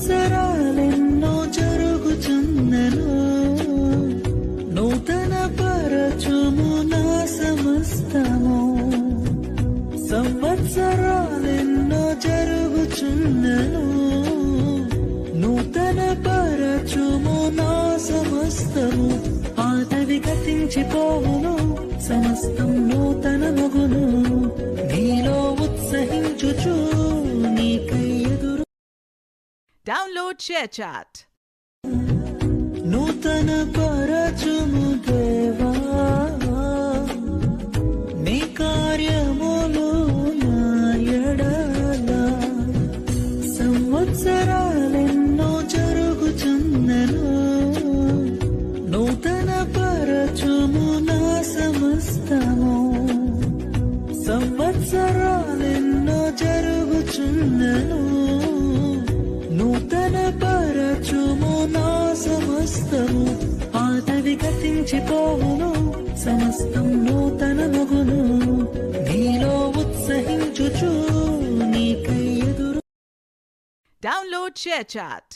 అవసరాలెన్నో జరుగుచున్నను నూతన పరచుము నా సమస్తము. సంవత్సరాలెన్నో జరుగుచున్నను నూతన పరచుము నా సమస్తము. పాతవి గతించిపోవును సమస్తం నూతన డౌన్లోడ్ షేర్ చాట్ నూతన పరచుము దేవా నీ కార్యములు నా సంవత్సరాలెన్నో జరుగుచున్నను నూతన పరచుము నా సమస్తము. సంవత్సరాలెన్నో జరుగుచున్నను నూతన పరచుము నా సమస్తము. పాతవి గతించిపోవును సమస్తం నూతన మగును నీలో ఉత్సహించుచు నీకై ఎదురు డౌన్లోడ్ Download చాట్